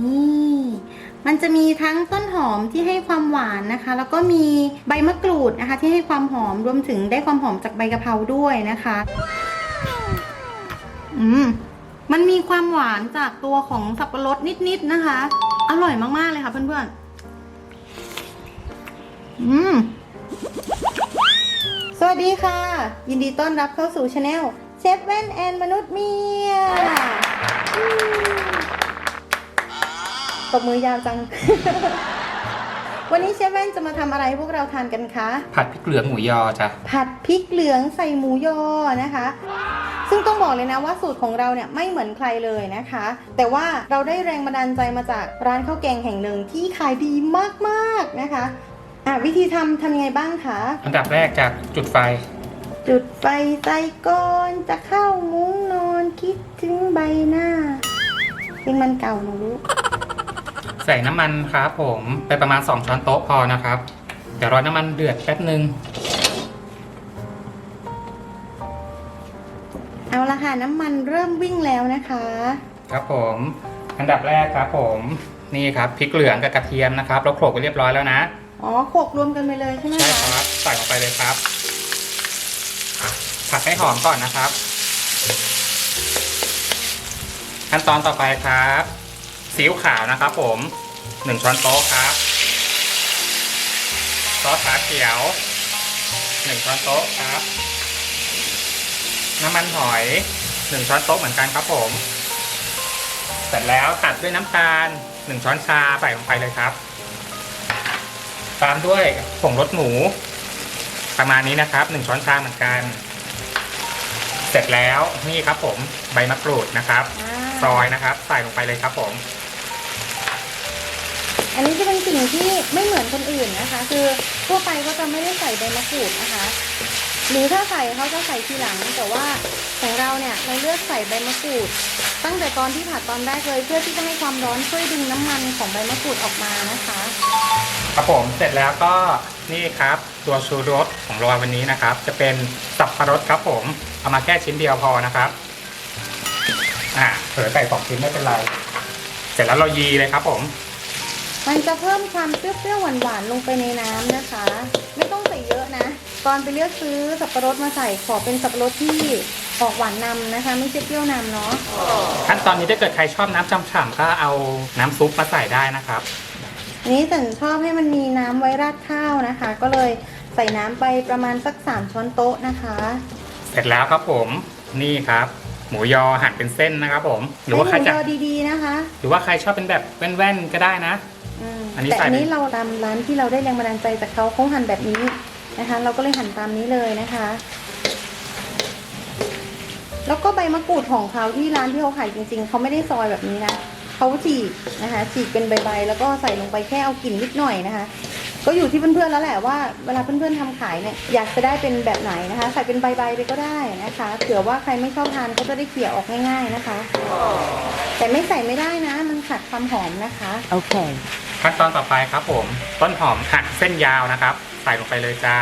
นี่ มันจะมีทั้งต้นหอมที่ให้ความหวานนะคะ แล้วก็มีใบมะกรูดนะคะ ที่ให้ความหอมรวมถึงได้ความหอมจากใบกะเพราด้วยนะคะ อืมมันมีความหวานจากตัวของสับปะรดนิดๆนะคะ อร่อยมากๆเลยค่ะเพื่อนๆ อืม สวัสดีค่ะ ยินดีต้อนรับเข้าสู่ช anel เชฟแว่นแอนมนุษย์เมีย ตบมือยาวจัง วันนี้เชฟแว่นจะมาทำอะไรให้พวกเราทานกันคะ ผัดพริกเหลืองหมูยอจ้ะ ผัดพริกเหลืองใส่หมูยอนะคะ ซึ่งต้องบอกเลยนะว่าสูตรของเราเนี่ยไม่เหมือนใครเลยนะคะ แต่ว่าเราได้แรงบันดาลใจมาจากร้านข้าวแกงแห่งหนึ่งที่ขายดีมากๆนะคะ อะวิธีทำทำยังไงบ้างคะ อันดับแรกจากจุดไฟ จุดไฟใส่ก่อนจะเข้ามุ้งนอนคิดถึงใบหน้าเพลงมันเก่าหนูรู้ ใส่น้ำมันครับผมไปประมาณ 2 ช้อนโต๊ะพอนะครับ เดี๋ยวรอน้ำมันเดือดแป๊บหนึ่งเอาละค่ะน้ำมันเริ่มวิ่งแล้วนะคะ ครับผม อันดับแรกครับผมนี่ครับพริกเหลืองกับกระเทียมนะครับเราโขลกไปเรียบร้อยแล้วนะ อ๋อโขลกรวมกันไปเลยใช่ไหมใช่คะครับใส่ลงไปเลยครับ ผัดให้หอมก่อนนะครับ ขั้นตอนต่อไปครับ ซีอิ๊วขาวนะครับผมหนึ่งช้อนโต๊ะครับซอสขาเขียวหนึ่งช้อนโต๊ะครับ น้ำมันหอยหนึ่งช้อนโต๊ะเหมือนกันครับผม เสร็จแล้วตัดด้วยน้ำตาลหนึ่งช้อนชาใส่ลงไปเลยครับตามด้วยผงรสหมูประมาณนี้นะครับหนึ่งช้อนชาเหมือนกัน เสร็จแล้วนี่ครับผมใบมะกรูดนะครับอ่าซอยนะครับ ใส่ลงไปเลยครับผม อันนี้จะเป็นสิ่งที่ไม่เหมือนคนอื่นนะคะ คือทั่วไปก็จะไม่ได้ใส่ใบมะกรูดนะคะ หรือถ้าใส่เขาจะใส่ทีหลัง แต่ว่าของเราเนี่ยเราเลือกใส่ใบมะกรูด ตั้งแต่ตอนที่ผัดตอนแรกเลย เพื่อที่จะให้ความร้อนช่วยดึงน้ำมันของใบมะกรูดออกมานะคะครับผมเสร็จแล้วก็นี่ครับ ตัวชูรสของเราวันนี้นะครับ จะเป็นสับปะรดครับผมเอามาแค่ชิ้นเดียวพอนะครับอ่าเผลอใส่สองชิ้นไม่เป็นไร เสร็จแล้วเรายีเลยครับผม มันจะเพิ่มความเปรี้ยวๆหวานๆลงไปในน้ำนะคะ ไม่ต้องใส่เยอะนะ ตอนไปเลือกซื้อสับปะรดมาใส่ขอเป็นสับปะรดที่ออกหวานนำนะคะ ไม่ใช่เปรี้ยวนำเนาะขั้นตอนนี้ถ้าเกิดใครชอบน้ำฉ่ำๆก็เอาน้ำซุปมาใส่ได้นะครับอันนี้สันชอบให้มันมีน้ำไว้ราดข้าวนะคะ ก็เลยใส่น้ำไปประมาณสักสามช้อนโต๊ะนะคะ เสร็จแล้วครับผมนี่ครับหมูยอหั่นเป็นเส้นนะครับผม หรือว่าใครให้หมูจะยอดีๆนะคะ หรือว่าใครชอบเป็นแบบแว่นๆก็ได้นะ อืมอันนี้แต่ใส่อันนี้ไปเราตามร้านที่เราได้แรงบันดาลใจจากเขาเขาหั่นแบบนี้นะคะ เราก็เลยหั่นตามนี้เลยนะคะ แล้วก็ใบมะกรูดของเขาที่ร้านที่เขาขายจริง ๆเขาไม่ได้ซอยแบบนี้นะเขาฉีกนะคะฉีกเป็นใบๆแล้วก็ใส่ลงไปแค่เอากลิ่นนิดหน่อยนะคะ ก็อยู่ที่เพื่อนๆแล้วแหละว่าเวลาเพื่อนๆทำขายเนี่ยอยากจะได้เป็นแบบไหนนะคะ ใส่เป็นใบๆไปก็ได้นะคะเผื่อว่าใครไม่ชอบทานก็จะได้เขี่ยออกง่าย ๆนะคะ แต่ไม่ใส่ไม่ได้นะ มันขาดความหอมนะคะ Okay. ขั้นตอนต่อไปครับผม ต้นหอมหั่นเส้นยาวนะครับ ใส่ลงไปเลยจ้า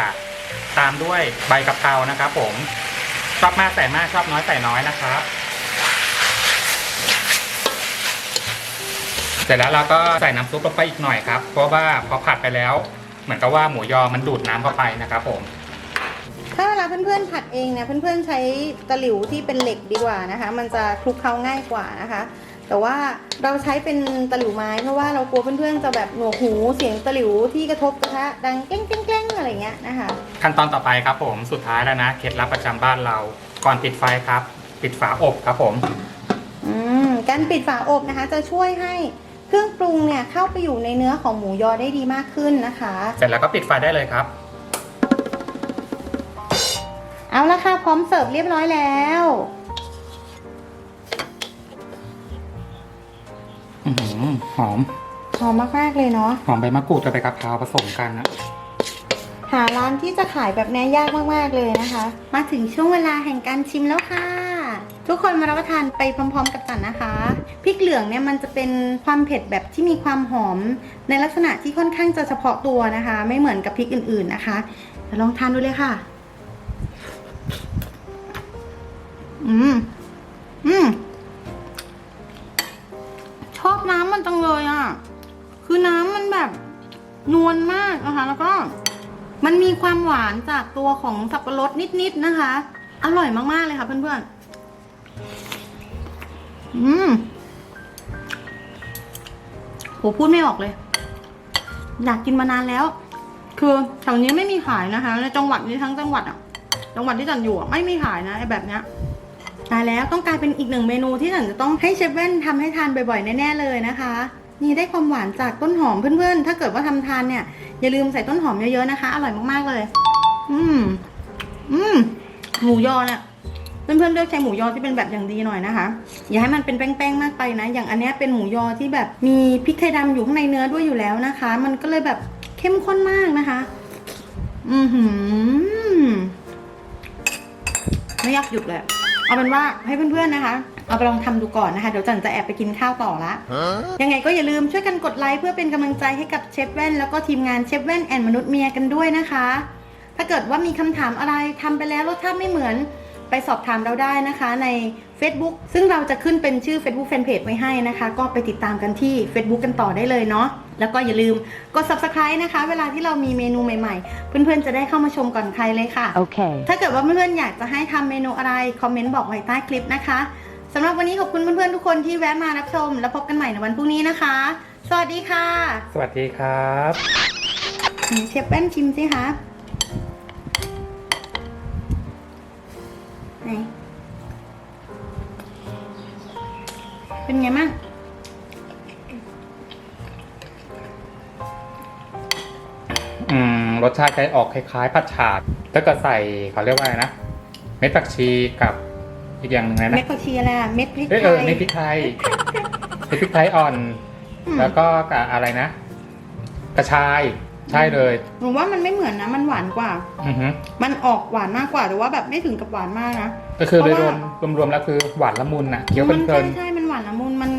ตามด้วยใบกะเพรานะครับผม ชอบมากใส่มากชอบน้อยใส่น้อยนะครับ เสร็จแล้วเราก็ใส่น้ำซุปลงไปอีกหน่อยครับ เพราะว่าพอผัดไปแล้ว เหมือนกับว่าหมูยอมันดูดน้ำเข้าไปนะครับผมถ้าเวลาเพื่อนๆผัดเองเนี่ยเพื่อนๆใช้ตะหลิวที่เป็นเหล็กดีกว่านะคะ มันจะคลุกเคล้าง่ายกว่านะคะ แต่ว่าเราใช้เป็นตะหลิวไม้เพราะว่าเรากลัวเพื่อนๆจะแบบหนวกหูเสียงตะหลิวที่กระทบกระทะดังแก้งแก้งแก้งอะไรเงี้ยนะคะ ขั้นตอนต่อไปครับผมสุดท้ายแล้วนะเคล็ดลับประจำบ้านเราก่อนปิดไฟครับ ปิดฝาอบครับผม อืมการปิดฝาอบนะคะ จะช่วยให้เครื่องปรุงเนี่ยเข้าไปอยู่ในเนื้อของหมูยอได้ดีมากขึ้นนะคะ เสร็จแล้วก็ปิดไฟได้เลยครับ เอาละค่ะพร้อมเสิร์ฟเรียบร้อยแล้ว อื้อหือหอม หอมมากๆเลยเนาะ หอมใบมะกรูดกับใบกะเพราผสมกันนะหาร้านที่จะขายแบบนี้ยากมากๆเลยนะคะ มาถึงช่วงเวลาแห่งการชิมแล้วค่ะ ทุกคนมารับประทานไปพร้อม ๆ กับจันนะคะพริกเหลืองเนี่ยมันจะเป็นความเผ็ดแบบที่มีความหอม ในลักษณะที่ค่อนข้างจะเฉพาะตัวนะคะ ไม่เหมือนกับพริกอื่น ๆนะคะเดี๋ยวลองทานดูเลยค่ะ อืม อืมชอบ น้ำมันจังเลยอะ คือน้ำมันแบบนวลมากนะคะ แล้วก็มันมีความหวานจากตัวของสับปะรดนิดๆนะคะ อร่อยมากๆเลยค่ะเพื่อนๆ อืมโหพูดไม่ออกเลย อยากกินมานานแล้ว คือแถวนี้ไม่มีขายนะคะในจังหวัดนี้ทั้งจังหวัดอะ จังหวัดที่จันอยู่อะไม่มีขายนะไอ้แบบเนี้ย ตายแล้วต้องกลายเป็นอีกหนึ่งเมนูที่ฉันจะต้องให้เชฟแว่นทำให้ทานบ่อยๆแน่ๆเลยนะคะ นี่ได้ความหวานจากต้นหอมเพื่อนๆ ถ้าเกิดว่าทำทานเนี่ยอย่าลืมใส่ต้นหอมเยอะๆนะคะ อร่อยมากๆเลย อืม อืม หมูยอเนี่ยเพื่อนๆเลือกใช้หมูยอที่เป็นแบบอย่างดีหน่อยนะคะ อย่าให้มันเป็นแป้งๆมากไปนะ อย่างอันนี้เป็นหมูยอที่แบบมีพริกไทยดำอยู่ข้างในเนื้อด้วยอยู่แล้วนะคะ มันก็เลยแบบเข้มข้นมากนะคะ อือหือไม่อยากหยุดเลย เอาเป็นว่าให้เพื่อนๆนะคะ เอาไปลองทำดูก่อนนะคะ เดี๋ยวจันจะแอบไปกินข้าวต่อละ ยังไงก็อย่าลืมช่วยกันกดไลค์เพื่อเป็นกำลังใจให้กับเชฟแว่น แล้วก็ทีมงานเชฟแว่นแอนมนุษย์เมียกันด้วยนะคะ ถ้าเกิดว่ามีคำถามอะไรทำไปแล้วรสชาติไม่เหมือน ไปสอบถามเราได้นะคะใน Facebook ซึ่งเราจะขึ้นเป็นชื่อ Facebook Fanpage ไว้ให้นะคะ ก็ไปติดตามกันที่ Facebook กันต่อได้เลยเนาะแล้วก็อย่าลืมกด Subscribe นะคะ เวลาที่เรามีเมนูใหม่ๆ เพื่อนๆ จะได้เข้ามาชมก่อนใครเลยค่ะ Okay. ถ้าเกิดว่าเพื่อนๆ อยากจะให้ทำเมนูอะไร คอมเมนต์บอกไว้ใต้คลิปนะคะสำหรับวันนี้ขอบคุณเพื่อนๆ ทุกคนที่แวะมารับชม แล้วพบกันใหม่ในวันพรุ่งนี้นะคะ สวัสดีค่ะ สวัสดีครับไหนเชฟแป้นชิมสิคะ ไหนเป็นไงมั่งอืมรสชาติจะออกคล้ายๆผัดฉาดถ้าเกิดใส่เขาเรียกว่าอะไรนะ เม็ดผักชีกับอีกอย่างหนึ่งอะไรเม็นะดผักชีอะไรอะเม็ดพริกเอยไทเออย เม็ดพริกไทยเม็ดพริกไทยอ่อน อืม แล้วก็กับอะไรนะ กระชาย ใช่เลยหนูว่ามันไม่เหมือนนะ มันหวานกว่า อือฮึมันออกหวานมากกว่าแต่ว่าแบบไม่ถึงกับหวานมากนะ ก็คือเพโดราะยรวว่ามรวมๆแล้วคือหวานละมุนอะเคี้ยวเพลิมันนใช่ใช่ มันหวานละมุน มัน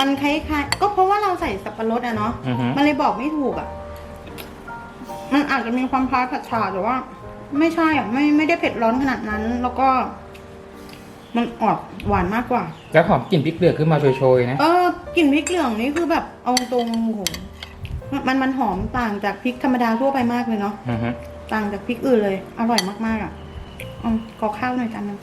มันคล้ายๆ ก็เพราะว่าเราใส่สับปะรดอะเนาะ ๆอือฮึมันเลยบอกไม่ถูกอะมันอาจจะมีความคล้ายผัดฉาแต่ว่า ไม่ใช่อะไม่ไม่ได้เผ็ดร้อนขนาดนั้น แล้วก็ มันออกหวานมากกว่า แล้วหอมกลิ่นพริกเกลือขึ้นมาโชยๆนะ เออกลิ่นพริกเหลืองนี่คือแบบเอาตรงๆโอ้โห มันมันหอมต่างจากพริกธรรมดาทั่วไปมากเลยเนาะต่างจากพริกอื่นเลย อร่อยมากๆอะอืมขอข้าวหน่อยจานนึง